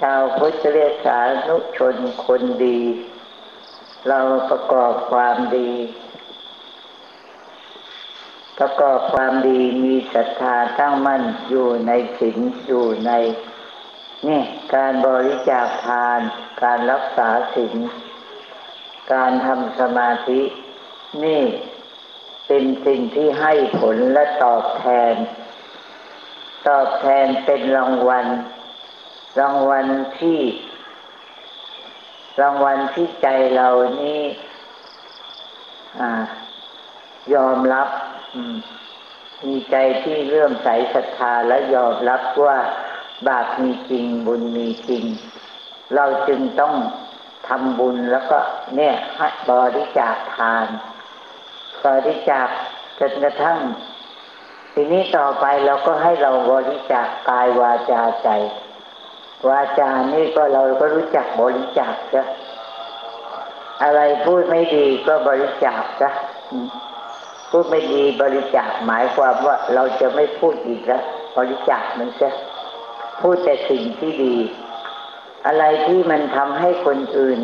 ชาวพุทธเรียกสานุชนคนดี เราประกอบความดี ประกอบความดีมีศรัทธาตั้งมั่นอยู่ในศีลอยู่ในนี่การบริจาคทาน การรักษาศีลการทำสมาธิ นี่เป็นสิ่งที่ให้ผลและตอบแทน ตอบแทนเป็นรางวัล รางวัลที่ รางวัลที่ใจเรานี่ยอมรับมีใจที่เลื่อมใสศรัทธาและยอมรับว่าบาปมีจริงบุญมีจริง เราจึงต้องทำบุญแล้วก็เนี่ยบริจาคทานบริจาคจนกระทั่ง ทีนี้ต่อไปเราก็ให้เราบริจาคกายวาจาใจ วาจานี่ก็เราก็รู้จักบริจาคจ้ะอะไรพูดไม่ดีก็บริจาคจ้ะพูดไม่ดีบริจาคหมายความว่าเราจะไม่พูดอีกแล้วบริจาคมันจะพูดแต่สิ่งที่ดี อะไรที่มันทำให้คนอื่น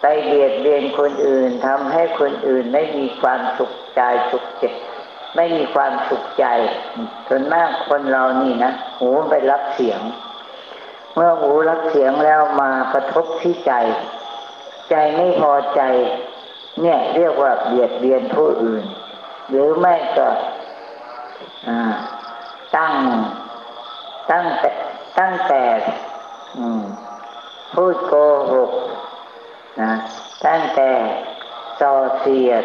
ไปเบียดเบียนคนอื่นทำให้คนอื่นไม่มีความสุขใจสุขใจไม่มีความสุขใจส่วนมากคนเรานี่นะหูไปรับเสียง มื่อหูรับเสียงแล้วมากระทบที่ใจ ใจไม่พอใจ เนี่ยเรียกว่าเบียดเบียนผู้อื่น หรือไม่ก็ตั้งตั้งแต่ตั้งแต่พูดโกหกนะตั้งแต่ส่อเสียด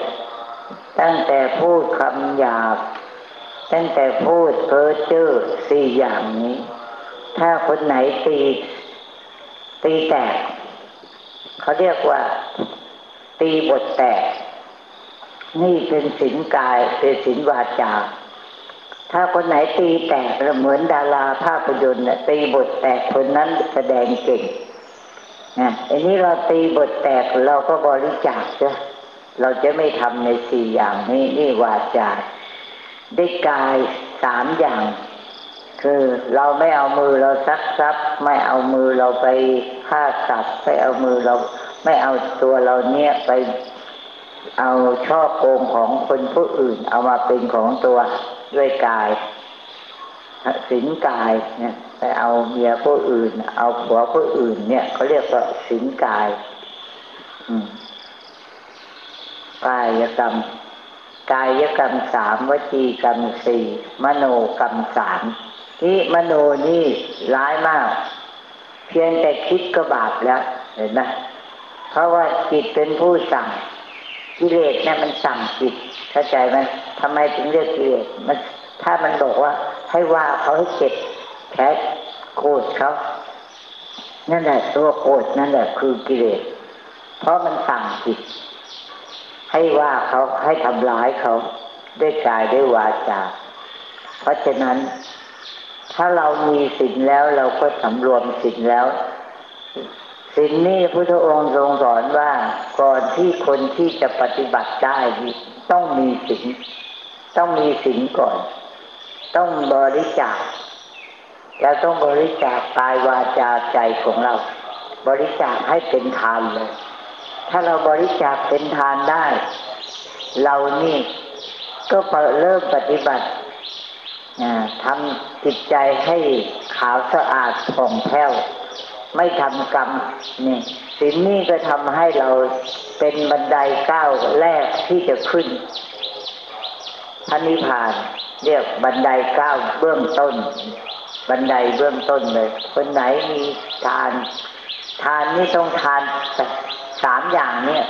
ตั้งแต่พูดคำหยาบ ตั้งแต่พูดเพ้อเจ้อสี่อย่างนี้ ถ้าคนไหนตีตีแตก เขาเรียกว่า ตีบทแตก นี่เป็นสินกายเป็นสินวาจา ถ้าคนไหนตีแตกเหมือนดาราภาพยนตร์ตีบทแตกคนนั้นแสดงเก่งนะอันนี้เราตีบทแตกเราก็บริจาคจ้ะเราจะไม่ทำในสี่อย่างนี้นี่วาจาได้กายสามอย่าง คือเราไม่เอามือเราซักซับไม่เอามือเราไปฆ่าสัตว์ไม่เอามือเราไม่เอาตัวเราเนี้ยไปเอาช่อโกงของคนผู้อื่น เอามาเป็นของตัวด้วยกายสินกายเนี่ยไปเอาเมียผู้อื่น เอาผัวผู้อื่น เนี่ยเขาเรียกว่าสินกายกายกรรมกายกรรมสามวจีกรรมสี่มโนกรรมสาม นี่มโนนี่ร้ายมาก เพียงแต่คิดก็บาปแล้ว เห็นไหมเพราะว่าจิตเป็นผู้สั่งกิเลสเนี่ยมันสั่งจิตเข้าใจไหมทำไมถึงเรียกกิเลสมันถ้ามันบอกว่า ให้ว่าเขาให้เจ็บแผลโกรธเขานั่นแหละตัวโกรธนั่นแหละคือกิเลสเพราะมันสั่งจิต ให้ว่าเขาให้ทำร้ายเขาด้วยกายด้วยวาจา เพราะฉะนั้น ถ้าเรามีสิ่งแล้วเราก็สำรวมสิ่งแล้วสิ่งนี้พระองค์ทรงสอนว่าก่อนที่คนที่จะปฏิบัติได้ต้องมีสิ่งต้องมีสิ่งก่อน ต้องบริจาคเราต้องบริจาคกายวาจาใจของเรา บริจาคให้เป็นทานเลย ถ้าเราบริจาคเป็นทานได้ เรานี่ก็เริ่มปฏิบัติ ทำจิตใจให้ขาวสะอาดผ่องแผ้ว ไม่ทำกรรมนี่สิ่งนี้ก็ทำให้เราเป็นบันไดก้าวแรกที่จะขึ้นพระนิพพานเรียกบันไดก้าวเบื้องต้น บันไดเบื้องต้นเลยคนไหนมีทาน ทานนี่ต้องทานสามอย่างเนี่ย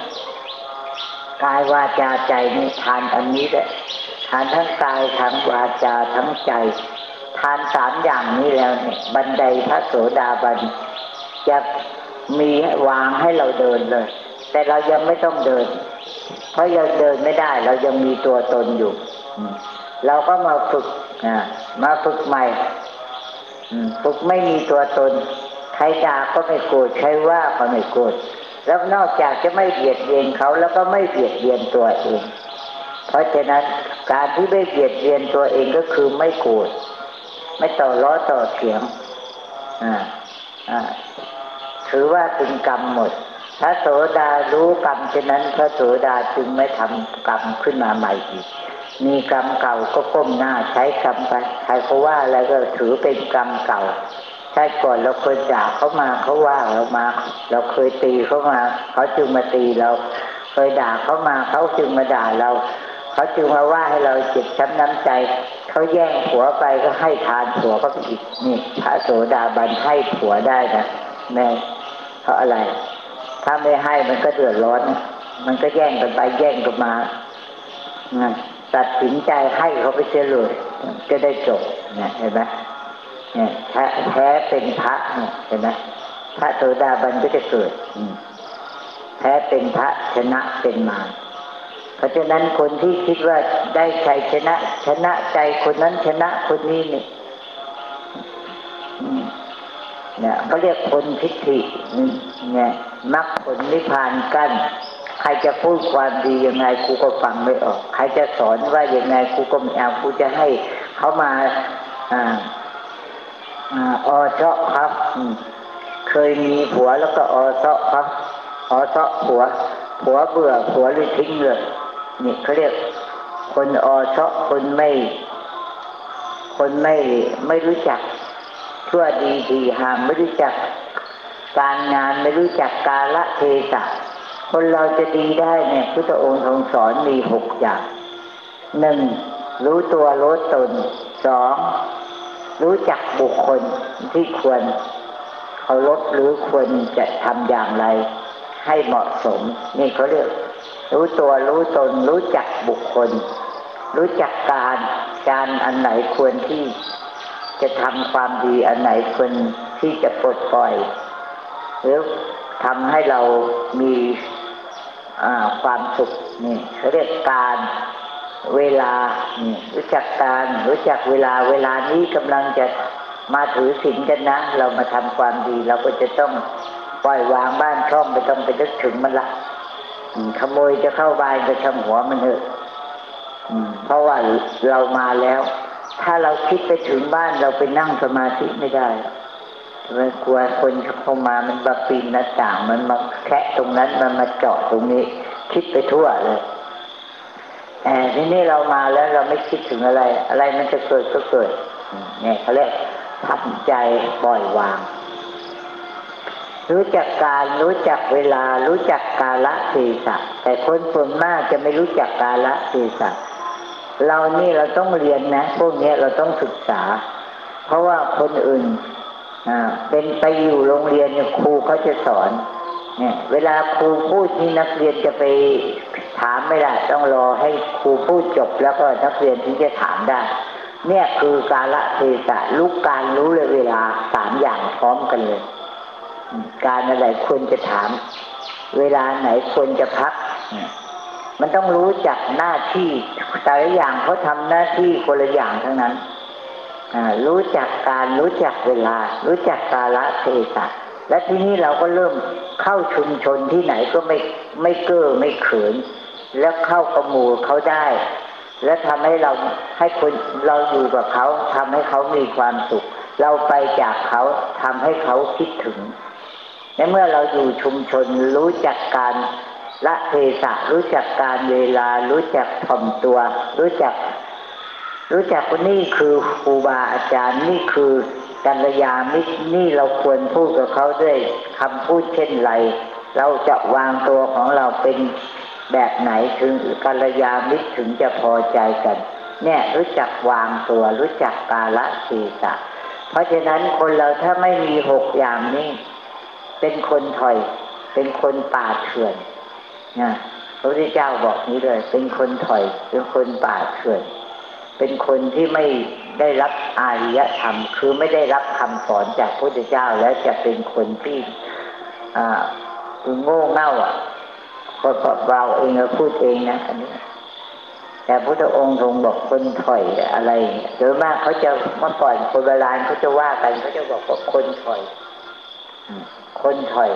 กายวาจาใจนี่ทานอันนี้แหละ ทานทั้งกายทั้งวาจาทั้งใจ ทานสามอย่างนี้แล้วเนี่ยบันไดพระโสดาบันจะมีวางให้เราเดินเลย แต่เรายังไม่ต้องเดิน เพราะยังเดินไม่ได้ เรายังมีตัวตนอยู่เราก็มาฝึกมาฝึกใหม่ฝึกไม่มีตัวตน ใครด่าก็ไม่โกรธใครว่าก็ไม่โกรธแล้วนอกจากจะไม่เบียดเบียนเขาแล้วก็ไม่เบียดเบียนตัวเอง เพราะฉะนั้นการที่ไม่เบียดเบียนตัวเองก็คือไม่โกรธไม่ต่อล้อต่อเสียงอ่าอ่าถือว่าเป็นกรรมหมด พระโสดารู้กรรมฉะนั้น พระโสดาจึงไม่ทำกรรมขึ้นมาใหม่อีก มีกรรมเก่าก็ก้มหน้าใช้กรรมไปใครเขาว่าอะไรก็ถือเป็นกรรมเก่าใช่ก่อนเราเคยด่าเขามาเขาว่าเรามา เราเคยตีเขามา เขาจึงมาตีเรา เคยด่าเขามาเขาจึงมาด่าเรา เขาจึงมาว่าให้เราเจ็บช้ำน้ำใจ เขาแย่งผัวไปก็ให้ทานผัวเขาอีกนี่พระโสดาบันให้ผัวได้นะแม่เพราะอะไร ถ้าไม่ให้มันก็เดือดร้อน มันก็แย่งกันไปแย่งกันมาตัดสินใจให้เขาไปเสียเลยจะได้จบเนี่ยเห็นไหมเนี่ยแท้แท้เป็นพระเนี่ยเห็นไหมพระโสดาบันก็จะเกิดแท้เป็นพระชนะเป็นมาร เพราะฉะนั้นคนที่คิดว่าได้ชัยชนะ ชนะใจคนนั้นชนะคนนี้เนี่ยเนี่ยเขาเรียกคนทิฏฐิเนี่ยมรรคผลนิพพานกั้นใครจะพูดความดียังไงกูก็ฟังไม่ออก ใครจะสอนว่ายังไงกูก็ไม่เอากูจะให้เขามาอ่าออเจาะครับเคยมีผัวแล้วก็อเจาะครับอเจาะผัวผัวเบื่อผัวเลยทิ้งเลย นี่เขาเรียกคนอเจาะคนไม่ คนไม่ไม่รู้จักชั่วดีดีห่างไม่รู้จัก การงานไม่รู้จักกาละเทศะคนเราจะดีได้เนี่ยพุทธองค์ทรงสอนมีหกอย่างหนึ่งรู้ตัวรู้ตนสองรู้จักบุคคลที่ควรเคารพหรือควรจะทำอย่างไร ให้เหมาะสม นี่เขาเรียก รู้ตัวรู้ตน รู้จักบุคคล รู้จักการการอันไหนควรที่จะทำความดีอันไหนควรที่จะปลดปล่อย หรือทำให้เรามีความสุขนี่เขาเรียกการเวลานี่รู้จักการรู้จักเวลาเวลานี้กำลังจะมาถือศีลกันนะ เรามาทำความดี เราก็จะต้องปล่อยวางบ้านช่องไม่ต้องไปนึกถึงมันละ ขโมยจะเข้าบ้านก็ทำหัวมันเถอะเพราะว่าเรามาแล้ว ถ้าเราคิดไปถึงบ้านเราไปนั่งสมาธิไม่ได้มันกลัวคนเข้ามามันมาปีนหน้าต่างมันมาแคะตรงนั้นมันมาเจาะตรงนี้ คิดไปทั่วเลยแต่ทีนี้เรามาแล้วเราไม่คิดถึงอะไร อะไรมันจะเกิดก็เกิดเนี่ยเขาเรียกทำใจปล่อยวาง รู้จักการรู้จักเวลา รู้จักกาละเทศะแต่คนส่วนมากจะไม่รู้จักกาละเทศะเรานี่เราต้องเรียนนะ พวกนี้เราต้องศึกษา เพราะว่าคนอื่นเป็นไปอยู่โรงเรียนครูเขาจะสอนเนี่ยเวลาครูพูดนี่นักเรียนจะไปถามไม่ได้ต้องรอให้ครูพูดจบแล้วก็นักเรียนถึงจะถามได้ เนี่ยคือกาละเทศะลุกการรู้เลยเวลาสามอย่างพร้อมกันเลย การอะไรควรจะถาม เวลาไหนควรจะพัก มันต้องรู้จักหน้าที่แต่ละอย่างเขาทำหน้าที่คนละอย่างทั้งนั้นรู้จักการรู้จักเวลา รู้จักกาลเทศะและที่นี้เราก็เริ่มเข้าชุมชนที่ไหนก็ไม่ไม่เก้อไม่เขิน แล้วเข้ากระมูเขาได้ และทำให้เราให้คนเราอยู่กับเขาทำให้เขามีความสุข เราไปจากเขาทำให้เขาคิดถึง ในเมื่อเราอยู่ชุมชนรู้จักการละเทศะรู้จักการเวลา รู้จักถ่อมตัว รู้จัก รู้จักว่านี่คือครูบาอาจารย์นี่คือกัลยามิตรนี่เราควรพูดกับเขาด้วยคำพูดเช่นไร เราจะวางตัวของเราเป็นแบบไหนถึงกัลยามิตรถึงจะพอใจกัน เนี่ยรู้จักวางตัว รู้จักกาละเทศะเพราะฉะนั้นคนเราถ้าไม่มีหกอย่างนี้ เป็นคนถอย เป็นคนป่าเถื่อนนะพระพุทธเจ้าบอกนี้เลย เป็นคนถอย เป็นคนป่าเถื่อน เป็นคนที่ไม่ได้รับอาริยธรรม คือไม่ได้รับคำสอนจากพระพุทธเจ้าแล้วจะเป็นคนที่อ่าคือโง่เง่าอะก็เราเองเราพูดเองนะอันนี้แต่พระองค์ทรงบอกคนถอยอะไรโดยมากเขาจะเมื่อก่อนคนโบราณเขาจะว่ากันเขาจะบอกว่าคนถอย คนถอย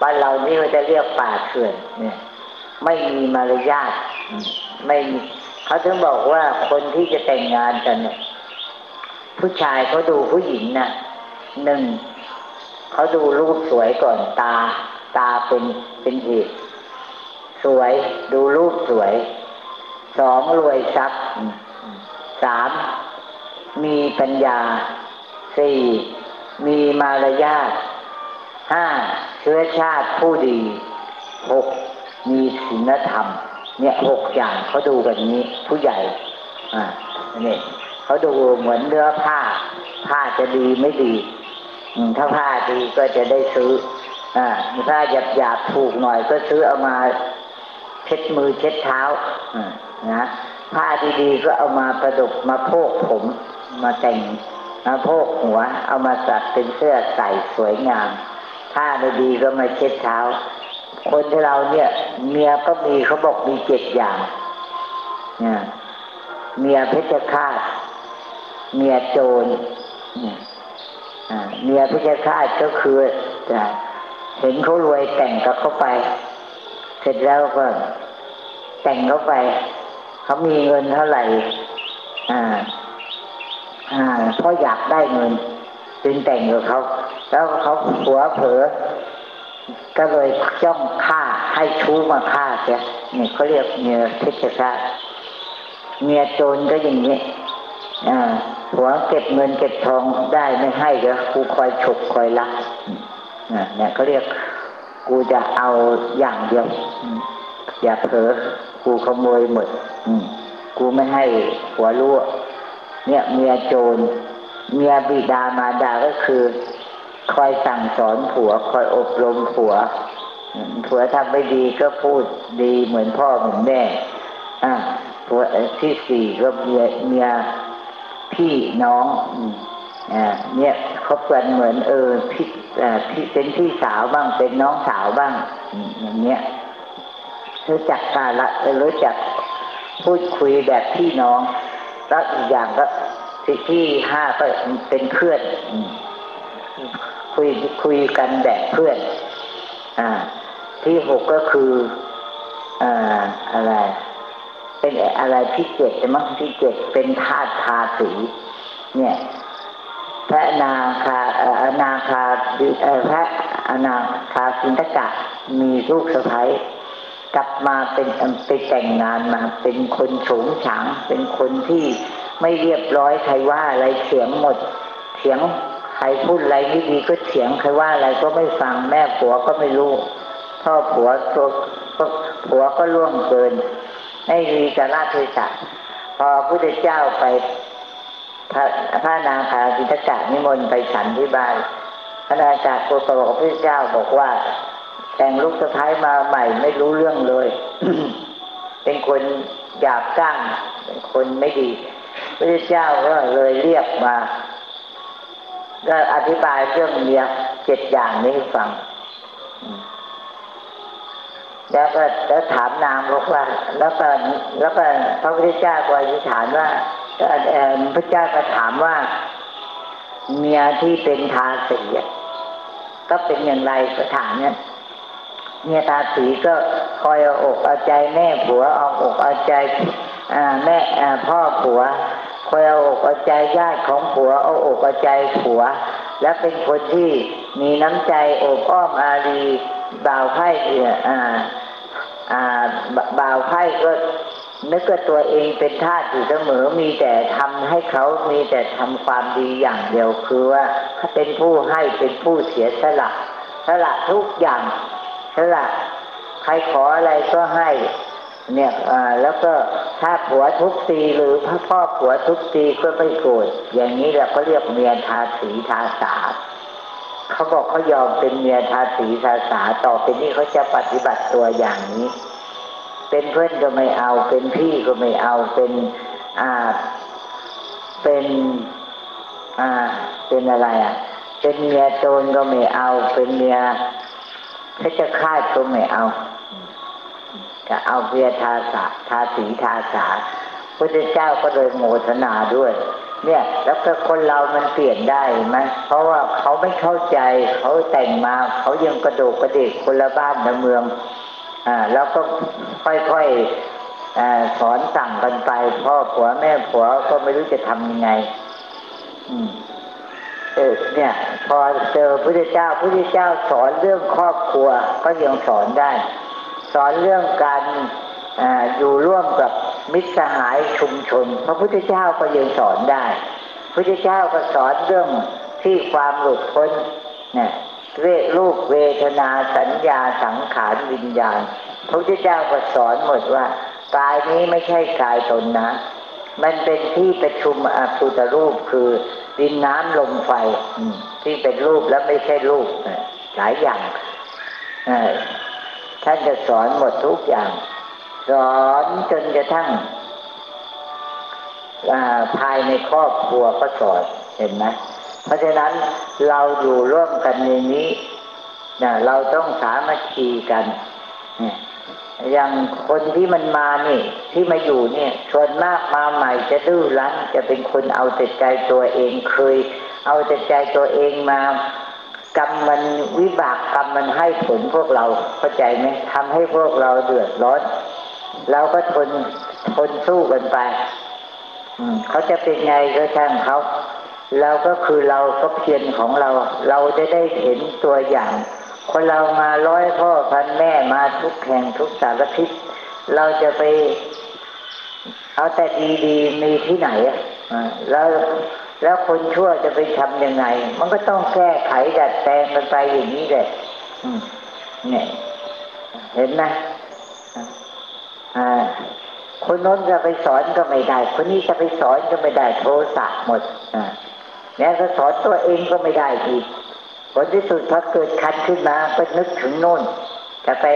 บ้านเรานี่มันจะเรียกป่าเถื่อนเนี่ย ไม่มีมารยาทไม่มีเขาถึงบอกว่าคนที่จะแต่งงานกันเนี่ย ผู้ชายเขาดูผู้หญิงนะ่ะหนึ่งเขาดูรูปสวยก่อนตา ตาเป็นเป็นเหตุสวยดูรูปสวย สองรวยทรัพย์สามมีปัญญาสี่ มีมารยาทห้าเชื้อชาติผู้ดีหกมีศีลธรรม เนี่ยหกอย่างเขาดูแบบนี้ ผู้ใหญ่ อ่าเนี่ยเขาดูเหมือนเนื้อผ้า ผ้าจะดีไม่ดีถ้าผ้าดีก็จะได้ซื้อ อ่าถ้าหยาบหยาบถูกหน่อยก็ซื้อเอามาเช็ดมือเช็ดเท้าอ่านะผ้าดีๆก็เอามาประดบมาโพกผมมาแต่ง มาโพกหัว เอามาสักเป็นเสื้อใส่สวยงามผ้าไดีก็มาเช็ดเท้า คนที่เราเนี่ย เมียก็มีเขาบอกมีเจ็ดอย่างเนี่ยเมียเพชฌฆาต เมียโจรเมียเพชฌฆาตก็คือเห็นเขารวยแต่งกับเขาไป เสร็จแล้วก็แต่งเขาไป เขามีเงินเท่าไหร่ อ่า เพราะอยากได้เงินจึงแต่งกับเขา แล้วเขาหัวเผลอก็เลยจ้องฆ่าให้ชู้มาฆ่าเสียนี่เขาเรียกเมียเพชฌฆาเมียโจรก็อย่างนี้หัวเก็บเงินเก็บทองได้ไม่ให้ก็กูคอยฉกคอยลักเนี่ยเขาเรียกกูจะเอาอย่างเดียว อย่าเผลอกูขโมยหมดกูไม่ให้หัวรั่ว เนี่ยเมียโจร เมียบิดามาดาก็คือ คอยสั่งสอนผัว คอยอบรมผัว ผัวทำไม่ดีก็พูดดีเหมือนพ่อเหมือนแม่อ่าตัวที่สี่ก็เมียเมียพี่น้องอ่าเนี่ยเขาเป็นเหมือนเออพี่อ่าพี่เป็นพี่สาวบ้างเป็นน้องสาวบ้างอย่างเงี้ยรู้จักการละรู้จักพูดคุยแบบพี่น้อง แล้วอีกอย่างก็ที่ที่ห้าก็เป็นเพื่อน คุยคุยกันแบบเพื่อน อ่า ที่หกก็คืออ่าอะไร เป็นอะไรที่เจ็ดมั้งที่เจ็ดเป็นธาตุทาสีเนี่ยพระนาคาอนาคาพระอนาคาสินตกะมีลูกสะพ้าย กลับมาเป็นไปแต่งงานมา เป็นคนโฉงฉาง เป็นคนที่ไม่เรียบร้อยใครว่าอะไรเสียงหมดเสียงใครพูดอะไรไม่ดีก็เสียงใครว่าอะไรก็ไม่ฟังแม่ผัวก็ไม่รู้พ่อผัวตัวผัวก็ล่วงเกินไม่มีสาระเทศะพอพระพุทธเจ้าไปพระพระนางคาสิทกะนิมนต์ไปฉันที่บ้านพระนางจากโกตบอกพระเจ้าบอกว่า แต่งลูกสะพ้ายมาใหม่ไม่รู้เรื่องเลย เป็นคนหยาบก้างเป็นคนไม่ดีพระเจ้าก็เลยเรียกมา ก็อธิบายเรื่องเนี้ยเจ็ดอย่างนี้ฟัง แล้วก็แล้วถามนางบอกว่า แล้วก็แล้วก็พระพุทธเจ้าก็อธิษฐานว่าพระเจ้าก็ถามว่า เมียที่เป็นทาสีก็เป็นอย่างไรก็ถามเนี่ย เมียทาสีก็คอยเอาอกเอาใจแม่ผัวเอาอกเอาใจแม่พ่อผัวคอยเอาอกเอาใจญาติของผัวเอาอกเอาใจผัว และเป็นคนที่มีน้ำใจอบอ้อมอารีบ่าวไพ่อ่าอ่าบ่าวไพ่ก็นึกว่าตัวเองเป็นทาสอยู่เสมอ มีแต่ทำให้เขามีแต่ทำความดีอย่างเดียวคือว่าเป็นผู้ให้เป็นผู้เสียสละสละทุกอย่าง ละใครขออะไรก็ให้ เนี่ยอ่าแล้วก็ถ้าผัวทุกตีหรือพ่อพ่อผัวทุกตีก็ไม่โกรธอย่างนี้เราก็เรียกเมียทาสีทาสาเขาบอกเขายอมเป็นเมียทาสีทาสาต่อไปนี้เขาจะปฏิบัติตัวอย่างนี้ เป็นเพื่อนก็ไม่เอา เป็นพี่ก็ไม่เอาเป็นอ่าเป็นอ่าเป็นอะไรอะ เป็นเมียโจรก็ไม่เอา เป็นเมีย ถ้าจะฆ่าก็ไม่เอาจะเอาเมียทาสาทาสีทาสาพระเจ้าก็เลยโมทนาด้วย เนี่ย แล้วก็คนเรามันเปลี่ยนได้ไหมเพราะว่าเขาไม่เข้าใจเขาแต่งมาเขายังกระโดดกระเดกคนละบ้านละเมืองอ่าแล้วก็ค่อยๆอสอนสั่งกันไป พ่อผัวแม่ผัวก็ไม่รู้จะทำยังไง อืม เออเนี่ย พอเจอพระเจ้าพระเจ้าสอนเรื่องครอบครัวก็ยังสอนได้ สอนเรื่องการอยู่ร่วมกับมิตรสหายชุมชน พระพุทธเจ้าก็ยังสอนได้พระพุทธเจ้าก็สอนเรื่องที่ความหลุดพ้นเนี่ยเวทรูปเวทนาสัญญาสังขารวิญญาณ พระพุทธเจ้าก็สอนหมดว่ากายนี้ไม่ใช่กายตนนะ มันเป็นที่ประชุมอภุตรูปคือดินน้ำลมไฟที่เป็นรูปแล้วไม่ใช่รูปหลายอย่างท่านจะสอนหมดทุกอย่าง สอนจนกระทั่งภายในครอบครัวก็สอนเห็นไหมเพราะฉะนั้นเราอยู่ร่วมกันในนี้นะเราต้องสามัคคีกันเนี่ย อย่างคนที่มันมานี่ ที่มาอยู่เนี่ยส่วนมากมาใหม่จะดื้อรั้นจะเป็นคนเอาแต่ใจตัวเองเคย เอาแต่ใจตัวเองมากรรมมันวิบากกรรมมันให้ผลพวกเราเข้าใจไหมทำให้พวกเราเดือดร้อนเราก็ทนทนสู้กันไปอืมเขาจะเป็นไงก็ช่างเขาเราก็คือเราก็เพียรของเรา เราจะได้เห็นตัวอย่าง คนเรามาร้อยพ่อพันแม่มาทุกแห่งทุกสารทิศเราจะไป เอาแต่ดีๆมีที่ไหนอะแล้วแล้วคนชั่วจะไปทำยังไง มันก็ต้องแก้ไขดัดแปลงมันไปอย่างนี้แหละเนี่ยเห็นไหมคนน้นจะไปสอนก็ไม่ได้ คนนี้จะไปสอนก็ไม่ได้โทรศัพท์หมดอ่าเนี่ยก็สอนตัวเองก็ไม่ได้อีก ลที่สุดพอเกิดคันขึ้นมาก็นึกถึงโน่น จะไป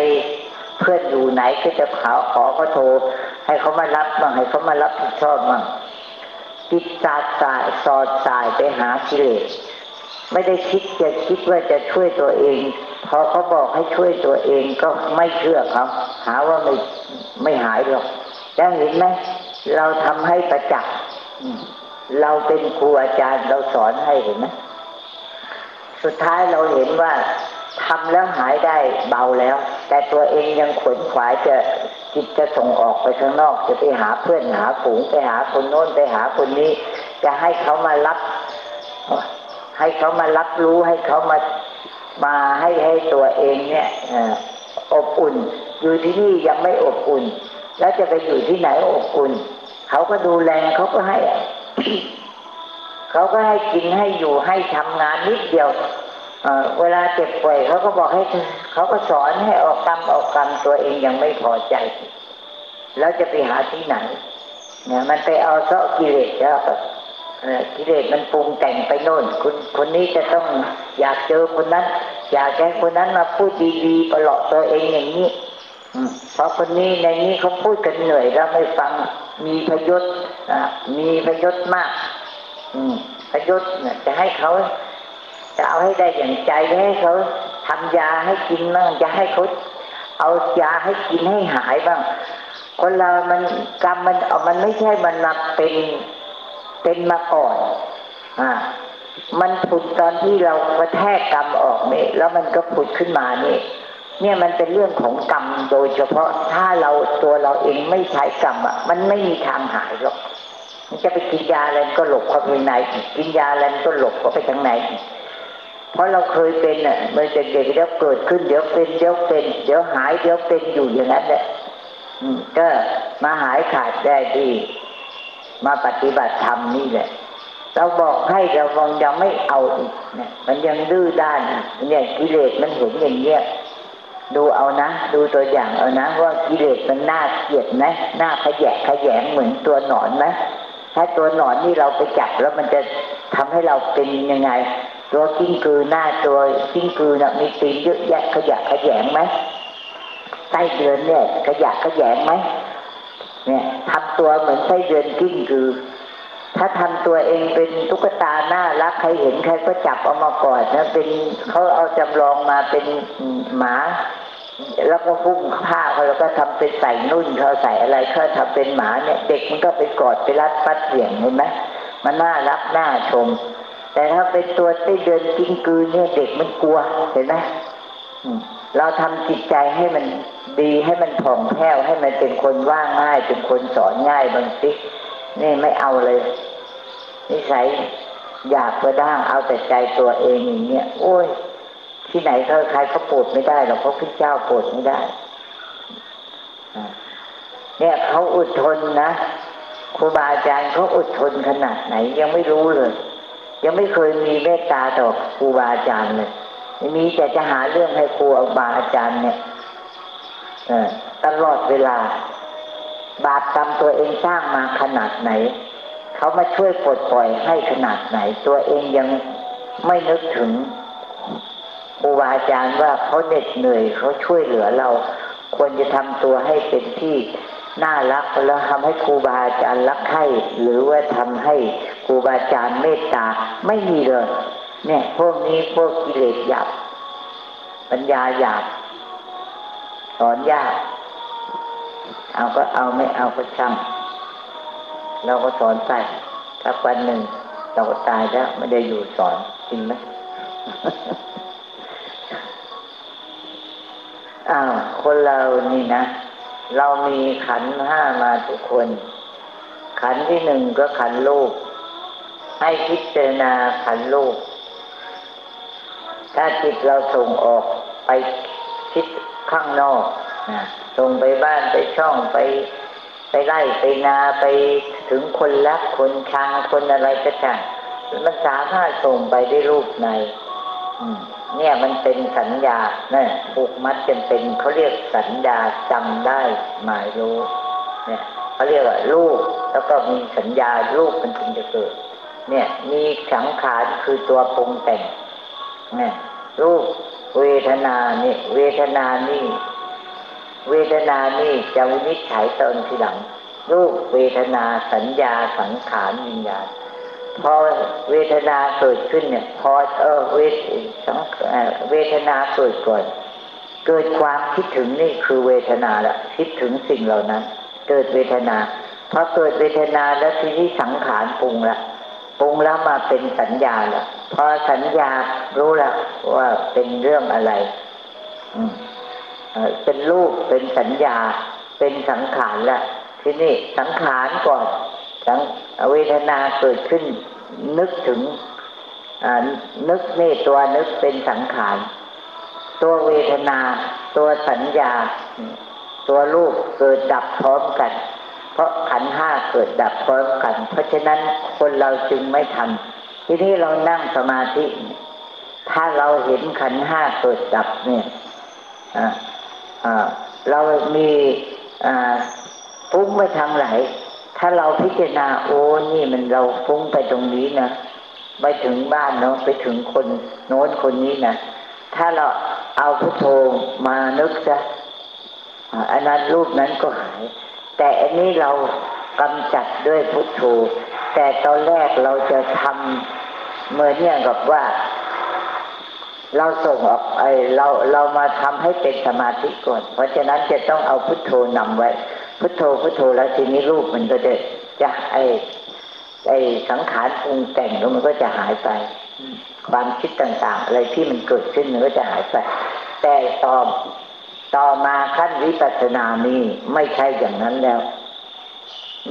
เพื่อนอยู่ไหนก็จะขอขอเขาโทร ให้เขามารับบ้างให้เขามารับผิดชอบบ้างจิตศาสตร์สายสอดสายไปหากิเลสไม่ได้คิดจะคิดว่าจะช่วยตัวเอง พอเขาบอกให้ช่วยตัวเองก็ไม่เชื่อครับ หาว่าไม่ไม่หายหรอกได้เห็นไหมเราทำให้ประจักษ์เราเป็นครูอาจารย์เราสอนให้เห็นไหม สุดท้ายเราเห็นว่าทำแล้วหายได้เบาแล้ว แต่ตัวเองยังขวนขวายจะจิตจะส่งออกไปข้างนอก จะไปหาเพื่อนหาฝูงไปหาคนโน้นไปหาคนนี้ จะให้เขามารับ ให้เขามารับรู้ให้เขามามาให้ให้ตัวเองเนี่ยอบอุ่น อยู่ที่นี่ยังไม่อบอุ่น แล้วจะไปอยู่ที่ไหนอบอุ่น เขาก็ดูแลเขาก็ให้ เขาก็ให้กินให้อยู่ให้ทำงานนิดเดียวเวลาเจ็บป่วยเขาก็บอกให้เขาก็สอนให้ออกกรรมออกกรรมตัวเองยังไม่พอใจ แล้วจะไปหาที่ไหนเนี่ยมันไปเอาเสาะกิเลสแล้วกิเลสมันปรุงแต่งไปโน่นคนคนนี้จะต้องอยากเจอคนนั้น อยากให้คนนั้นมาพูดดีๆประหลาดตัวเองอย่างนี้เพราะคนนี้ในนี้เขาพูดกันเหนื่อยแล้วไม่ฟังมีพยศมีพยศมาก พยศจะให้เขาจะเอาให้ได้อย่างใจให้เขาทำยาให้กินบ้างจะให้เขาเอายาให้กินให้หายบ้าง คนเรามันกรรมมันมันไม่ใช่มันมาเป็นเป็นมาก่อนอ่ามันผุดตอนที่เรากระแทกกรรมออกนี่แล้วมันก็ผุดขึ้นมานี่เนี่ยมันเป็นเรื่องของกรรมโดยเฉพาะถ้าเราตัวเราเองไม่ใช้กรรมอะ มันไม่มีทางหายหรอก มันจะไปกินยาอะไรก็หลบเข้าไปในกินยาอะไรก็หลบเขาไปทางไหนเพราะเราเคยเป็นอะเมื่อเด็กๆแล้วเกิดขึ้นเดี๋ยวเป็นเดี๋ยวเป็นเดี๋ยวหายเดี๋ยวเป็นอยู่อย่างนั้นแหละก็มาหายขาดได้ดี มาปฏิบัติธรรมนี่แหละเราบอกให้เรามองยังไม่เอาอีกเนี่ยมันยังดื้อด้านเนี่ยกิเลสมันเห็นอย่างเงี้ยดูเอานะ ดูตัวอย่างเอานะ ว่ากิเลสมันน่าเกลียดไหมน่าขยะขยงเหมือนตัวหนอนไหม ถ้าตัวหนอนนี่เราไปจับแล้วมันจะทำให้เราเป็นยังไง ตัวกิ้งกือหน้าตัวกิ้งกือนะมีตีนเยอะแยะขยะขยงไหมใต้เดือนเนี่ยขยะขยงไหมเนี่ยทำตัวเหมือนไส้เดือนกิ้งกือ ถ้าทำตัวเองเป็นตุ๊กตาหน้ารักใครเห็นใครก็จับเอามาก่อนนะเป็นเขาเอาจำลองมาเป็นหมา แล้วก็พุ่งผ้าเขาแล้วก็ทำเป็นใส่นุ่นเขาใส่อะไรเขาทำเป็นหมาเนี่ย เด็กมันก็ไปกอดไปรัดฟัดเหวี่ยงเห็นไหมมันน่ารักน่าชม แต่ถ้าเป็นตัวไส้เดือนกิ้งกือเนี่ยเด็กมันกลัวเห็นไหมเราทำจิตใจให้มันดีให้มันผ่องแผ้วให้มันเป็นคนว่าง่าย เป็นคนสอนง่ายบางทีนี่ไม่เอาเลย นิสัยอยากกระด้างเอาแต่ใจตัวเองอย่างเงี้ยโอ้ย ที่ไหนเขาใครเขาโปรดไม่ได้หรอกเพราะพระเจ้าโปรดไม่ได้เนี่ยเขาอดทนนะครูบาอาจารย์เขาอดทนขนาดไหน ยังไม่รู้เลย ยังไม่เคยมีเมตตาต่อครูบาอาจารย์เลยมีแต่จะหาเรื่องให้ครูบาอาจารย์เนี่ยตลอดเวลา บาปกรรมตัวเองสร้างมาขนาดไหน เขามาช่วยปลดปล่อยให้ขนาดไหน ตัวเองยังไม่นึกถึง รูบาอาจารย์ว่าเขาเหน็ดเหนื่อยเขาช่วยเหลือเรา ควรจะทำตัวให้เป็นที่น่ารักแล้วทำให้ครูบาอาจารย์รักใคร่หรือว่าทำให้ครูบาอาจารย์เมตตาไม่มีเลยเนี่ยพวกนี้พวกกิเลสหยาบปัญญาหยาบสอนยาก เอาก็เอาไม่เอาก็ช่างเราก็สอนไปถ้าวันหนึ่งเราก็ตายแล้วไม่ได้อยู่สอนจริงไหมอ้าว คนเรานี่นะ เรามีขันห้ามาทุกคน ขันที่หนึ่งก็ขันลูกให้พิจารณาขันลูกถ้าจิตเราส่งออกไปคิดข้างนอกนะส่งไปบ้านไปช่องไปไปไล่ไปนาไปถึงคนรักคนชังคนอะไรก็ช่างมันสามารถส่งไปได้รูปใน เนี่ยมันเป็นสัญญาเนี่ยผูกมัดจนเป็นเขาเรียกสัญญาจำได้หมายรู้เนี่ยเขาเรียกว่ารูปแล้วก็มีสัญญารูปมันจึงจะเกิด เนี่ยมีสังขารคือตัวปรุงแต่งเนี่ยรูปเวทนาเนี่ยเวทนานี่เวทนานี่จะวินิจฉัยตนทีหลัง รูปเวทนาสัญญาสังขารวิญญาณ พอเวทนาเกิดขึ้นเนี่ยพอเออเวทสังเวทนาเกิดก่อนเกิดความคิดถึงนี่คือเวทนาละคิดถึงสิ่งเหล่านั้น เกิดเวทนาพอเกิดเวทนาแล้วทีนี้สังขารปรุงละปรุงแล้วมาเป็นสัญญาละพอสัญญารู้ละว่าเป็นเรื่องอะไรอืมเป็นรูปเป็นสัญญา เป็นสังขารละทีนี้สังขารก่อน สังเวทนาเกิดขึ้น นึกถึงนึกนี่ตัวนึกเป็นสังขาร ตัวเวทนา ตัวสัญญา ตัวรูปเกิดดับพร้อมกัน เพราะขันห้าเกิดดับพร้อมกัน เพราะฉะนั้นคนเราจึงไม่ทันทีนี้เรานั่งสมาธิ ถ้าเราเห็นขันห้าเกิดดับเนี่ยเรามีฟุ้งไปทางไหน ถ้าเราพิจารณาโอ้นี่มันเราฟุ้งไปตรงนี้นะไปถึงบ้านเนาะไปถึงคนโน้นคนนี้นะถ้าเราเอาพุทโธมานึกจะอันนั้นรูปนั้นก็หาย แต่อันนี้เรากำจัดด้วยพุทโธ แต่ตอนแรกเราจะทำเหมือนเนี่ยกับว่า เราส่งออกไอเราเรามาทำให้เป็นสมาธิก่อน เพราะฉะนั้นจะต้องเอาพุทโธนำไว้ พุทโธพุทโธแล้วทีนี้รูปมันก็จะจะไอไอสังขารปรุงแต่งแล้วมันก็จะหายไป ความคิดต่างๆ อะไรที่มันเกิดขึ้นมันก็จะหายไป แต่ต่อต่อมาขั้นวิปัสสนานี้ไม่ใช่อย่างนั้นแล้ว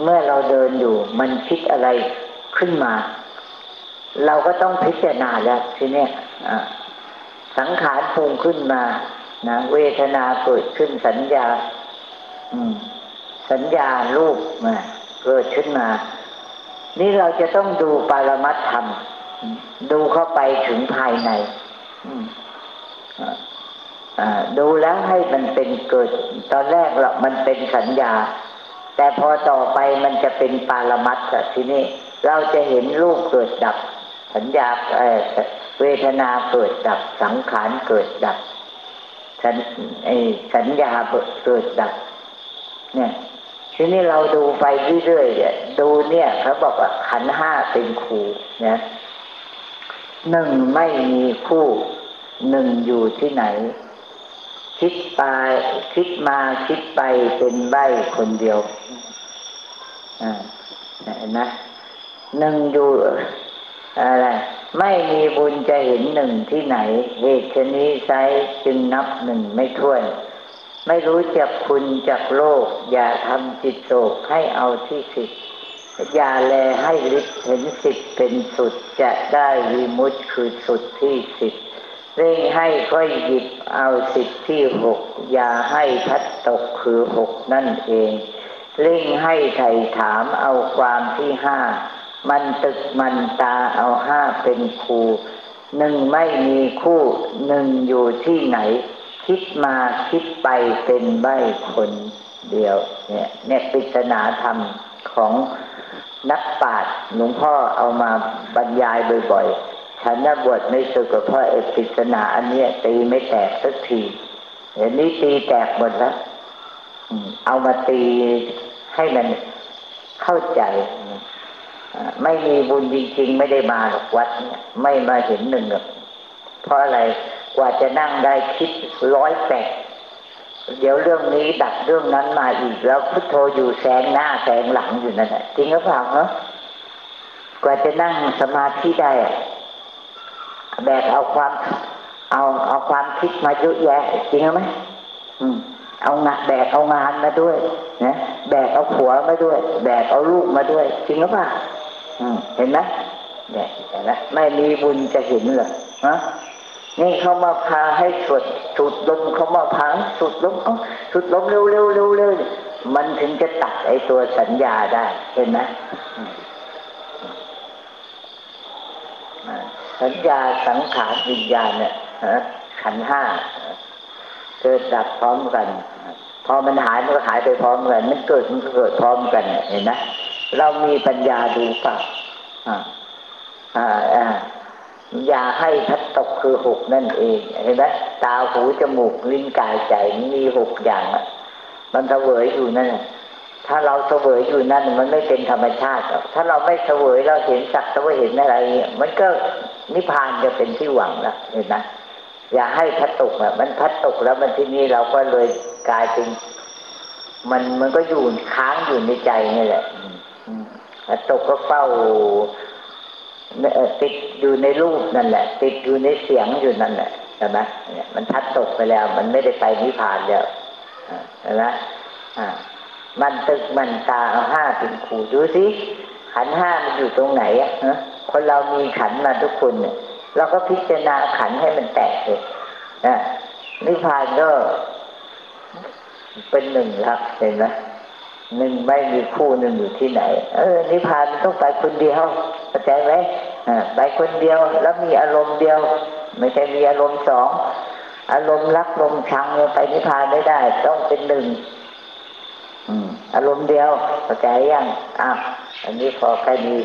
เมื่อเราเดินอยู่ มันคิดอะไรขึ้นมา เราก็ต้องพิจารณาแล้วทีนี้สังขารปรุงขึ้นมานะเวทนาเกิดขึ้นสัญญา อืม สัญญารูปมาเกิดขึ้นมา นี่เราจะต้องดูปารมัตธรรม ดูเข้าไปถึงภายในดูแล้วให้มันเป็นเกิด ตอนแรกเรามันเป็นสัญญา แต่พอต่อไปมันจะเป็นปารมัตถ์ทีนี้เราจะเห็นรูปเกิดดับ สัญญาเวทนาเกิดดับสังขารเกิดดับสัญญาเกิดดับ เนี่ย ทีนี้เราดูไปเรื่อยๆเนี่ยดูเนี่ยเขาบอกว่าขันห้าเป็นครูนะหนึ่งไม่มีคู่หนึ่งอยู่ที่ไหน คิดไปคิดมาคิดไปเป็นใบคนเดียวอ่านะหนึ่งอยู่อะไรไม่มีบุญจะเห็นหนึ่งที่ไหนเหตุชนี้ใช้จึงนับหนึ่งไม่ถ้วน ไม่รู้จักคุณจากโลก อย่าทำจิตโศกให้เอาที่สิอย่าแลให้ฤทธิ์เห็นสิบเป็นสุดจะได้วิมุตคือสุดที่สิบเร่งให้ค่อยหยิบเอาสิบที่หกอย่าให้พัดตกคือหกนั่นเองเร่งให้ไถ่ถามเอาความที่ห้ามันตึกมันตาเอาห้าเป็นครูหนึ่งไม่มีคู่หนึ่งอยู่ที่ไหน คิดมาคิดไปเป็นใบคนเดียว เนี่ยเนี่ยปริศนาธรรมของนักปราชญ์หลวงพ่อเอามาบรรยายบ่อยๆ ฉันน่ะบวชไม่สึกกับพ่อเอกปริศนาอันเนี้ยตีไม่แตกสักทีเดี๋ยวนี้ตีแตกหมดแล้วเอามาตีให้มันเข้าใจไม่มีบุญจริง ๆ ไม่ได้มาหรอกวัดเนี่ยไม่มาเห็นหนึ่งหรอกเพราะอะไร กว่าจะนั่งได้คิดร้อยแปดเดี๋ยวเรื่องนี้ดัดเรื่องนั้นมาอีกแล้วพุทโธอยู่แสงหน้าแสงหลังอยู่นั่นแหละจริงหรือเปล่าเนาะกว่าจะนั่งสมาธิได้แบกเอาความเอาเอาความคิดมาเยอะแยะจริงไหมอืมเอางานแบกเอางานมาด้วยนะแบกเอาผัวมาด้วย แบกเอาลูกมาด้วย จริงหรือเปล่าเห็นไหมเนี่ยเห็นไหมไม่มีบุญจะเห็นเหรอฮะ นี่เขามาพาให้สวดสุดลมเขามาพาสุดลมเขาสุดลมเร็วเร็วเร็วเร็วมันถึงจะตัดไอ้ตัวสัญญาได้ เห็นไหมสัญญาสังขารวิญญาณเนี่ยขันห้าเกิดดับพร้อมกัน พอมันหายมันก็หายไปพร้อมกัน มันเกิดมันก็เกิดพร้อมกันเห็นไหมเรามีปัญญาดูป่ะอ่าอ่า อย่าให้ทัดตกคือหกนั่นเองเห็นไหมตาหูจมูกลิ้นกายใจมีหกอย่างมันเสวยอยู่นั่นถ้าเราเสวยอยู่นั่นมันไม่เป็นธรรมชาติถ้าเราไม่เสวยเราเห็นสักแต่ว่าเห็นอะไร มันก็นิพพานจะเป็นที่หวังล้วเห็นไหมอย่าให้พัดตกอะมันพัดตกแล้วมันที่นี้เราก็เลยกลายเป็น มันมันก็อยู่ค้างอยู่ในใจนี่แหละพัดตกก็เฝ้า ติดอยู่ในรูปนั่นแหละ ติดอยู่ในเสียงอยู่นั่นแหละใช่ไหมเนี่ยมันพัดตกไปแล้ว มันไม่ได้ไปนิพพานแล้วใช่ไหมมันตึกมันตาเอาห้าเป็นขู่ดูสิขันห้ามันอยู่ตรงไหนอะคนเรามีขันมาทุกคนเนี่ยเราก็พิจารณาขันให้มันแตกเลยนะนิพพานก็เป็นหนึ่งครับเห็นไหม หนึ่งไม่มีคู่หนึ่งอยู่ที่ไหน เออนิพพานต้องไปคนเดียวเข้าใจไหมไปคนเดียวแล้วมีอารมณ์เดียว ไม่ใช่มีอารมณ์สองอารมณ์รักลมชังไปนิพพานไม่ได้ ต้องเป็นหนึ่งอารมณ์เดียวเข้าใจยังอะอันนี้พอแค่นี้